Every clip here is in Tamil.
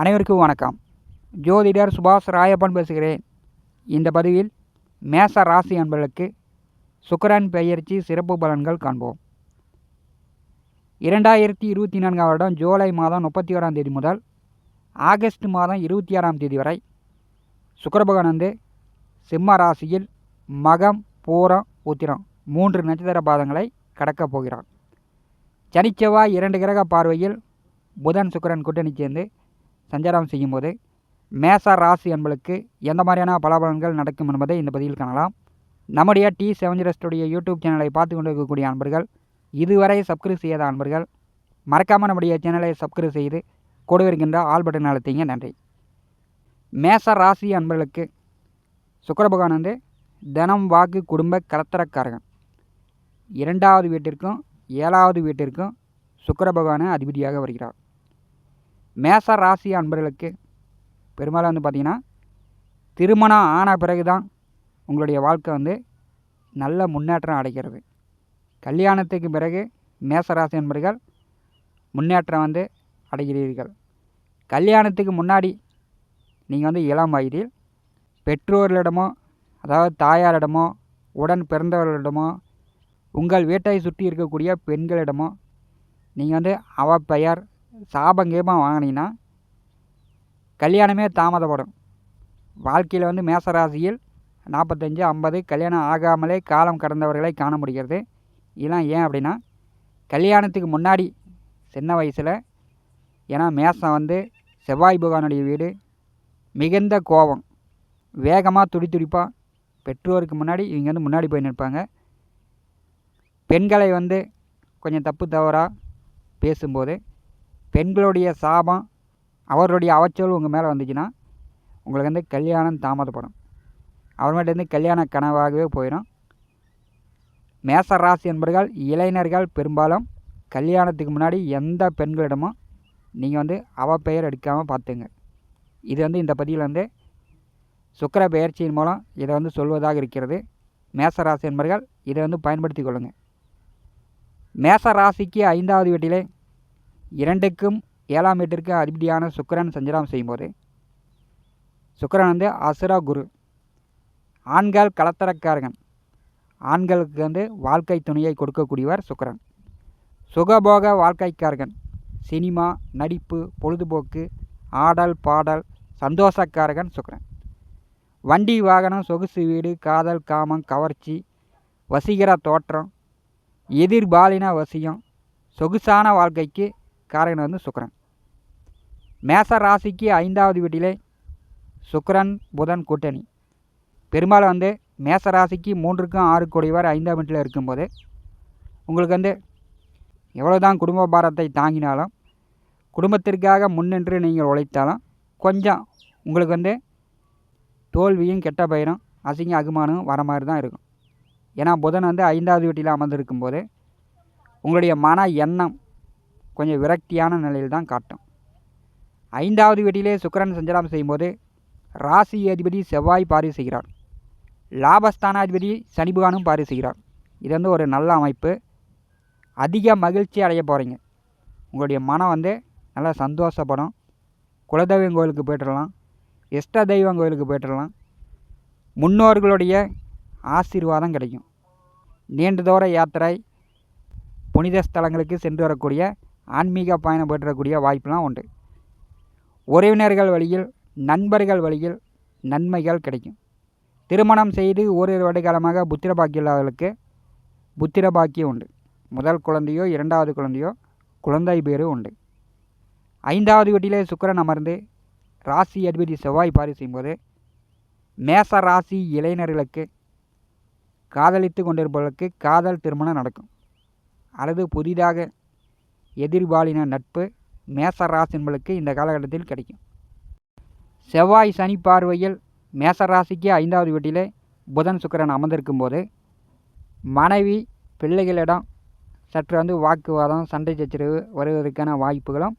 அனைவருக்கும் வணக்கம். ஜோதிடர் சுபாஷ் ராயப்பன் பேசுகிறேன். இந்த பதிவில் மேச ராசி அன்பர்களுக்கு சுக்கரன் பெயர்ச்சி சிறப்பு பலன்கள் காண்போம். இரண்டாயிரத்தி இருபத்தி நான்காம் வருடம் ஜூலை மாதம் முப்பத்தி ஓராம் தேதி முதல் ஆகஸ்ட் மாதம் இருபத்தி ஆறாம் தேதி வரை சுக்கரபகவான் வந்து சிம்ம ராசியில் மகம் பூரம் உத்திரம் மூன்று நட்சத்திர பாதங்களை கடக்கப் போகிறார். சனிச்செவ்வாய் இரண்டு கிரக பார்வையில் புதன் சுக்கரன் கூட்டணி சேர்ந்து சஞ்சாரம் செய்யும்போது மேச ராசி என்பளுக்கு எந்த மாதிரியான பலாபலன்கள் நடக்கும் என்பதை இந்த பதிவில் காணலாம். நம்முடைய டி செவஞ்சரஸ்டுடைய யூடியூப் சேனலை பார்த்து கொண்டு இருக்கக்கூடிய அன்பர்கள் இதுவரை சப்ஸ்கிரைப் செய்யாத அன்பர்கள் மறக்காமல் நம்முடைய சேனலை சப்ஸ்கிரைப் செய்து கூட இருக்கின்ற ஆல் பட்டன் அழுத்திங்க. நன்றி. மேச ராசி அன்பர்களுக்கு சுக்கர பகவான் வந்து தனம் வாக்கு குடும்ப கலத்தரக்காரகன். இரண்டாவது வீட்டிற்கும் ஏழாவது வீட்டிற்கும் சுக்கர பகவானை அதிபதியாக வருகிறார். மேச ராசி அன்பர்களுக்கு பெரும்பாலும் வந்து பார்த்திங்கன்னா திருமணம் ஆன பிறகு தான் உங்களுடைய வாழ்க்கை வந்து நல்ல முன்னேற்றம் அடைகிறது. கல்யாணத்துக்கு பிறகு மேசராசி என்பர்கள் முன்னேற்றம் வந்து அடைகிறீர்கள். கல்யாணத்துக்கு முன்னாடி நீங்கள் வந்து இளம் வயதில் பெற்றோர்களிடமோ அதாவது தாயாரிடமோ உடன் பிறந்தவர்களிடமோ உங்கள் வீட்டை சுற்றி இருக்கக்கூடிய பெண்களிடமோ நீங்கள் வந்து அவ பெயர் சாபங்கேபம் வாங்கினீங்கன்னா கல்யாணமே தாமதப்படும். வாழ்க்கையில் வந்து மேசராசியில் நாற்பத்தஞ்சு ஐம்பது கல்யாணம் ஆகாமலே காலம் கடந்தவர்களை காண முடிகிறது. இதெல்லாம் ஏன் அப்படின்னா கல்யாணத்துக்கு முன்னாடி சின்ன வயசில் ஏன்னா மேசம் வந்து செவ்வாய் பகவானுடைய வீடு மிகுந்த கோபம். வேகமாக துடி துடிப்பாக பெற்றோருக்கு முன்னாடி இவங்க வந்து முன்னாடி போய் நிற்பாங்க. பெண்களை வந்து கொஞ்சம் தப்பு தவறாக பேசும்போது பெண்களுடைய சாபம் அவர்களுடைய அவச்சொல் உங்கள் மேலே வந்துச்சுன்னா உங்களுக்கு வந்து கல்யாணம் தாமதப்படும். அப்புறமேட்டு கல்யாண கனவாகவே போயிடும் மேச ராசி என்பர்கள் இளைஞர்கள் பெரும்பாலும் கல்யாணத்துக்கு முன்னாடி எந்த பெண்களிடமும் நீங்கள் வந்து அவ பெயர் எடுக்காமல் பார்த்துங்க. இது வந்து இந்த பதிவில் வந்து சுக்கர பெயர்ச்சியின் மூலம் இதை வந்து சொல்வதாக இருக்கிறது. மேச ராசி என்பர்கள் இதை வந்து பயன்படுத்தி கொள்ளுங்கள் மேச ராசிக்கு ஐந்தாவது வீட்டிலே இரண்டுக்கும் ஏழாம் வீட்டிற்கு அதிபதியான சுக்கரன் செய்யும் செய்யும்போது சுக்கரன் வந்து அசுரா குரு. ஆண்கள் கலத்தரக்காரகன் ஆண்களுக்கு வந்து வாழ்க்கை துணையை கொடுக்கக்கூடியவர் சுக்கரன். சுகபோக வாழ்க்கைக்காரகன். சினிமா நடிப்பு பொழுதுபோக்கு ஆடல் பாடல் சந்தோஷக்காரகன் சுக்கரன். வண்டி வாகனம் சொகுசு வீடு காதல் காமம் கவர்ச்சி வசீகர தோற்றம் எதிர்பாலின வசியம் சொகுசான வாழ்க்கைக்கு காரகன் வந்து சுக்கரன். மேச ராசிக்கு ஐந்தாவது வீட்டிலே சுக்கரன் புதன் கூட்டணி. பெரும்பாலும் வந்து மேச ராசிக்கு மூன்றுக்கும் ஆறு கோடிவர் ஐந்தாம் வீட்டில் இருக்கும்போது உங்களுக்கு வந்து எவ்வளோ தான் குடும்ப பாரத்தை தாங்கினாலும் குடும்பத்திற்காக முன்னின்று நீங்கள் உழைத்தாலும் கொஞ்சம் உங்களுக்கு வந்து தோல்வியும் கெட்ட பயிரும் அசிங்க அகுமானம் வர மாதிரி தான் இருக்கும். ஏன்னா புதன் வந்து ஐந்தாவது வீட்டில் அமர்ந்திருக்கும் போது உங்களுடைய மன எண்ணம் கொஞ்சம் விரக்தியான நிலையில் தான் காட்டும். ஐந்தாவது வீட்டிலே சுக்கரன் சஞ்சாரம் செய்யும்போது ராசி அதிபதி செவ்வாய் பாரி செய்கிறார். லாபஸ்தானாதிபதி சனிபகானும் பாரி செய்கிறார். இது வந்து ஒரு நல்ல அமைப்பு. அதிக மகிழ்ச்சி அடைய போகிறீங்க உங்களுடைய மனம் வந்து நல்லா சந்தோஷப்படும். குலதெய்வம் கோயிலுக்கு போய்ட்டுடலாம் இஷ்ட தெய்வம் கோயிலுக்கு போய்ட்டுடலாம் முன்னோர்களுடைய ஆசீர்வாதம் கிடைக்கும். நீண்ட தூர யாத்திரை புனித ஸ்தலங்களுக்கு சென்று வரக்கூடிய ஆன்மீக பயணம் பெற்றக்கூடிய வாய்ப்பெலாம் உண்டு. உறவினர்கள் வழியில் நண்பர்கள் வழியில் நன்மைகள் கிடைக்கும். திருமணம் செய்து ஓரிரு வருட காலமாக புத்திர பாக்கியம் இல்லாதவர்களுக்கு புத்திர பாக்கியம் உண்டு. முதல் குழந்தையோ இரண்டாவது குழந்தையோ குழந்தை பேரு உண்டு. ஐந்தாவது வீட்டிலே சுக்கரன் அமர்ந்து ராசி அதிபதி செவ்வாய் பாரி செய்யும்போது மேச ராசி இளைஞர்களுக்கு காதலித்து கொண்டிருப்பவர்களுக்கு காதல் திருமணம் நடக்கும். அல்லது புதிதாக எதிர்பாலின நட்பு மேசராசின்களுக்கு என்பளுக்கு இந்த காலகட்டத்தில் கிடைக்கும். செவ்வாய் சனி பார்வையில் மேசராசிக்கு ஐந்தாவது வீட்டிலே புதன் சுக்கரன் அமர்ந்திருக்கும் போது மனைவி பிள்ளைகளிடம் சற்று வந்து வாக்குவாதம் சண்டை சச்சரவு வருவதற்கான வாய்ப்புகளும்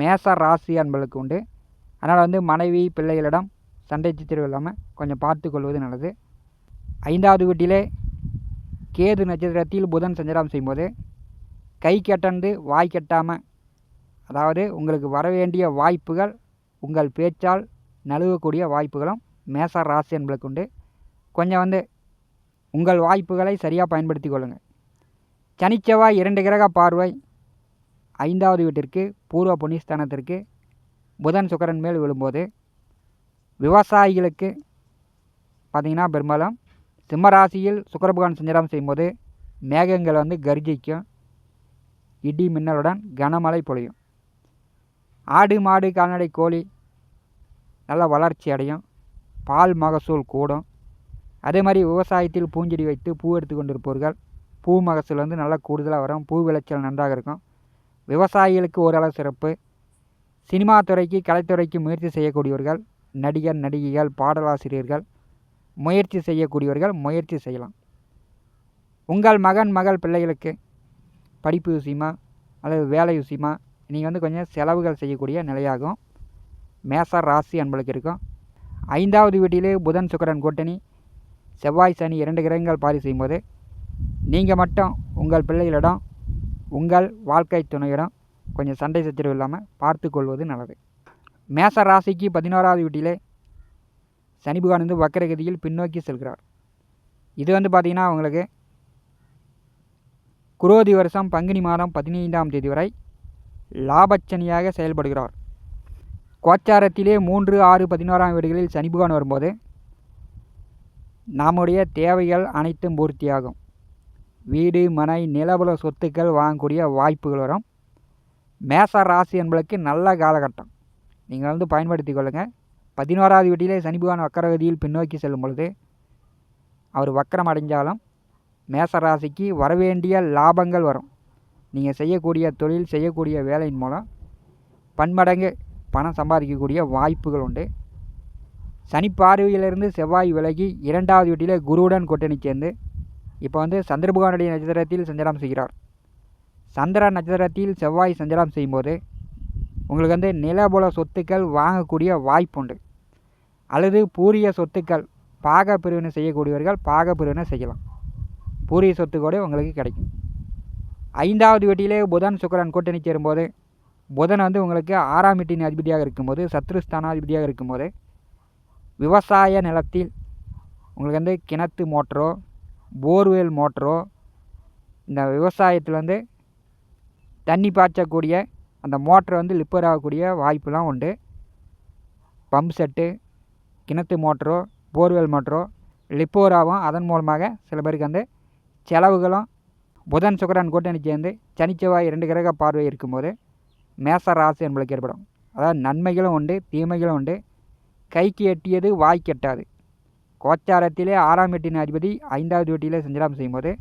மேச ராசி அன்பளுக்கு உண்டு. அதனால் வந்து மனைவி பிள்ளைகளிடம் சண்டை சச்சரவு இல்லாமல் கொஞ்சம் பார்த்து கொள்வது நல்லது. ஐந்தாவது வீட்டிலே கேது நட்சத்திரத்தில் புதன் சஞ்சாரம் செய்யும்போது கை கட்டந்து வாய் கட்டாமல் அதாவது உங்களுக்கு வர வேண்டிய வாய்ப்புகள் உங்கள் பேச்சால் நழுவக்கூடிய வாய்ப்புகளும் மேச ராசி என்பதுக்கு உண்டு. கொஞ்சம் வந்து உங்கள் வாய்ப்புகளை சரியாக பயன்படுத்தி கொள்ளுங்கள் சனிச்செவ்வாய் இரண்டு கிரக பார்வை. ஐந்தாவது வீட்டிற்கு பூர்வ புண்ணியஸ்தானத்திற்கு புதன் சுக்கரன் மேல் விழும்போது விவசாயிகளுக்கு பார்த்திங்கன்னா பெரும்பாலும் சிம்மராசியில் சுக்கரபகவான் சஞ்சாரம் செய்யும்போது மேகங்கள் வந்து கர்ஜிக்கும். இடி மின்னலுடன் கனமழை பொழியும். ஆடு மாடு கால்நடை கோழி நல்ல வளர்ச்சி அடையும். பால் மகசூல் கூடும். அதே மாதிரி விவசாயத்தில் பூஞ்செடி வைத்து பூ எடுத்து கொண்டிருப்பவர்கள் பூ மகசூல் வந்து நல்லா கூடுதலாக வரும். பூ விளைச்சல் நன்றாக இருக்கும். விவசாயிகளுக்கு ஓரளவு சிறப்பு. சினிமா துறைக்கு கலைத்துறைக்கு முயற்சி செய்யக்கூடியவர்கள் நடிகர் நடிகைகள் பாடலாசிரியர்கள் முயற்சி செய்யக்கூடியவர்கள் முயற்சி செய்யலாம். உங்கள் மகன் மகள் பிள்ளைகளுக்கு படிப்பு விஷயமா அல்லது வேலை விஷயமா நீங்கள் வந்து கொஞ்சம் செலவுகள் செய்யக்கூடிய நிலையாகும். மேச ராசி அன்பளுக்கு இருக்கும். ஐந்தாவது வீட்டிலே புதன் சுக்கரன் கூட்டணி. செவ்வாய் சனி இரண்டு கிரகங்கள் பாரி செய்யும்போது நீங்கள் மட்டும் உங்கள் பிள்ளைகளிடம் உங்கள் வாழ்க்கை துணையிடம் கொஞ்சம் சண்டை சச்சரவு இல்லாமல் பார்த்து கொள்வது நல்லது. மேச ராசிக்கு பதினோராவது வீட்டிலே சனி பகவான் வந்து வக்கரகதியில் பின்னோக்கி செல்கிறார். இது வந்து பார்த்திங்கன்னா அவங்களுக்கு குரோதி வருஷம் பங்குனி மாதம் பதினைந்தாம் தேதி வரை லாபச்சனியாக செயல்படுகிறார். கோச்சாரத்திலே மூன்று ஆறு பதினோராம் வீடுகளில் சனி பகவான் வரும்போது நம்முடைய தேவைகள் அனைத்தும் பூர்த்தியாகும். வீடு மனை நிலபுல சொத்துக்கள் வாங்கக்கூடிய வாய்ப்புகள் வரும். மேச ராசி என்பதற்கு நல்ல காலகட்டம். நீங்கள் வந்து பயன்படுத்தி கொள்ளுங்கள் பதினோராவது வீட்டிலே சனி பகவான் வக்கரகதியில் பின்னோக்கி செல்லும் பொழுது அவர் வக்கரம் அடைஞ்சாலும் மேச ராசிக்கு வரவேண்டிய லாபங்கள் வரும். நீங்கள் செய்யக்கூடிய தொழில் செய்யக்கூடிய வேலையின் மூலம் பன்மடங்கு பணம் சம்பாதிக்கக்கூடிய வாய்ப்புகள் உண்டு. சனி பார்வையிலிருந்து செவ்வாய் விலகி இரண்டாவது வீட்டிலே குருவுடன் கூட்டணி சேர்ந்து இப்போ வந்து சந்திரபகவானுடைய நட்சத்திரத்தில் சஞ்சாரம் செய்கிறார். சந்திர நட்சத்திரத்தில் செவ்வாய் சஞ்சாரம் செய்யும்போது உங்களுக்கு வந்து நிலபுல சொத்துக்கள் வாங்கக்கூடிய வாய்ப்பு உண்டு. அல்லது பூரிய சொத்துக்கள் பாக பிரிவினை செய்யக்கூடியவர்கள் பாக பிரிவினை செய்யலாம். பூரிய சொத்து கூட உங்களுக்கு கிடைக்கும். ஐந்தாவது வீட்டிலே புதன் சுக்கரன் கூட்டணி சேரும்போது புதன் வந்து உங்களுக்கு ஆறாம் வீட்டின் அதிபதியாக இருக்கும்போது சத்ருஸ்தானாதிபதியாக இருக்கும்போது விவசாய நிலத்தில் உங்களுக்கு வந்து கிணத்து மோட்டரோ போர்வெல் மோட்டரோ இந்த விவசாயத்தில் வந்து தண்ணி பாய்ச்சக்கூடிய அந்த மோட்டர் வந்து லிப்பர் ஆகக்கூடிய வாய்ப்புலாம் உண்டு. பம்ப் செட்டு கிணத்து மோட்டரோ போர்வெல் மோட்டரோ லிப்போர் ஆகும் அதன் மூலமாக சில பேருக்கு வந்து செலவுகளும் புதன் சுக்கரன் கூட்டணி சேர்ந்து சனிச்செவ்வாய் இரண்டு கிரக பார்வை இருக்கும்போது மேச ராசி என்பதுக்கு ஏற்படும். அதாவது நன்மைகளும் உண்டு தீமைகளும் உண்டு. கைக்கு எட்டியது வாய் கெட்டாது. கோச்சாரத்திலே ஆறாம் வீட்டின் அதிபதி ஐந்தாவது வீட்டிலே சஞ்சாரம் செய்யும்போது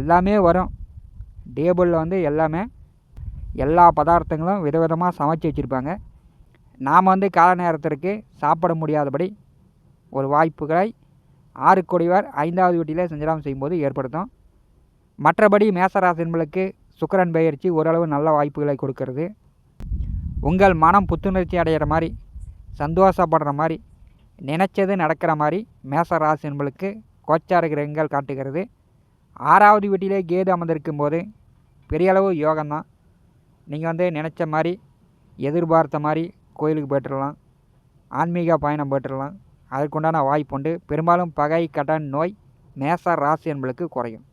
எல்லாமே வரும். டேபிளில் வந்து எல்லாமே எல்லா பதார்த்தங்களும் விதவிதமாக சமைச்சு வச்சுருப்பாங்க. நாம் வந்து கால நேரத்திற்கு சாப்பிட முடியாதபடி ஒரு வாய்ப்புகளை ஆறு கோடிவர் ஐந்தாவது வீட்டிலே சஞ்சலம் செய்யும்போது ஏற்படுத்தும். மற்றபடி மேசராசின்களுக்கு சுக்கரன் பயிற்சி ஓரளவு நல்ல வாய்ப்புகளை கொடுக்கறது. உங்கள் மனம் புத்துணர்ச்சி அடைகிற மாதிரி சந்தோஷப்படுற மாதிரி நினச்சது நடக்கிற மாதிரி மேசராசி என்பளுக்கு கோச்சார கிரகங்கள் காட்டுகிறது. ஆறாவது வீட்டிலே கேது அமர்ந்திருக்கும் போது பெரிய அளவு யோகம்தான். நீங்கள் வந்து நினச்ச மாதிரி எதிர்பார்த்த மாதிரி கோயிலுக்கு போய்ட்டுடலாம் ஆன்மீக பயணம் போய்ட்டுடலாம் அதற்குண்டான வாய்ப்புண்டு பெரும்பாலும் பகை கடன் நோய் மேச ராசி என்பளுக்கு குறையும்.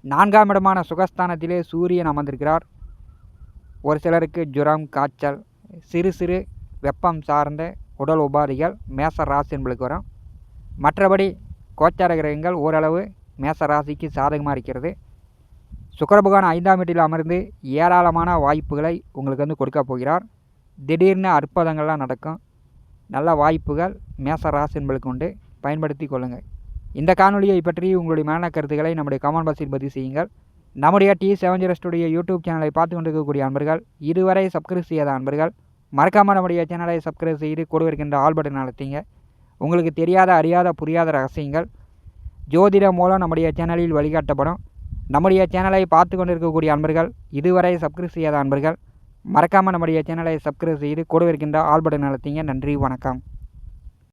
நான்காம் இடமான சுகஸ்தானத்திலே சூரியன் அமர்ந்திருக்கிறார். ஒரு சிலருக்கு ஜுரம் காய்ச்சல் சிறு சிறு வெப்பம் சார்ந்த உடல் உபாதைகள் மேச ராசி என்பளுக்கு வரும். மற்றபடி கோச்சார கிரகங்கள் ஓரளவு மேச ராசிக்கு சாதகமாக இருக்கிறது. சுக்கரபகவான் ஐந்தாம் வீட்டில் அமர்ந்து ஏராளமான வாய்ப்புகளை உங்களுக்கு வந்து கொடுக்க போகிறார். திடீர்னு அற்புதங்கள்லாம் நடக்கும். நல்ல வாய்ப்புகள் மேச ராசி என்பளுக்கு உண்டு. பயன்படுத்தி கொள்ளுங்கள். இந்த காணொலியை பற்றி உங்களுடைய மேன கருத்துக்களை நம்முடைய கமெண்ட் பாக்ஸில் பதிவு செய்யுங்கள். நம்முடைய T seven zero studio YouTube சேனலை பார்த்து கொண்டிருக்கக்கூடிய அன்பர்கள் இதுவரை சப்ஸ்கிரைப் செய்யாத அன்பர்கள் மறக்காமல் நம்முடைய சேனலை சப்ஸ்கிரைப் செய்து கூட இருக்கின்ற ஆல் பட்டன் அழுத்திங்க. உங்களுக்கு தெரியாத அறியாத புரியாத ரகசியங்கள் ஜோதிடம் மூலம் நம்முடைய சேனலில் வழிகாட்டப்படும். நம்முடைய சேனலை பார்த்து கொண்டிருக்கக்கூடிய அன்பர்கள் இதுவரை சப்ஸ்கிரைப் செய்யாத அன்பர்கள் மறக்காமல் நம்முடைய சேனலை சப்ஸ்கிரைப் செய்து கூட இருக்கின்ற ஆல் பட்டன் அழுத்திங்க. நன்றி வணக்கம்.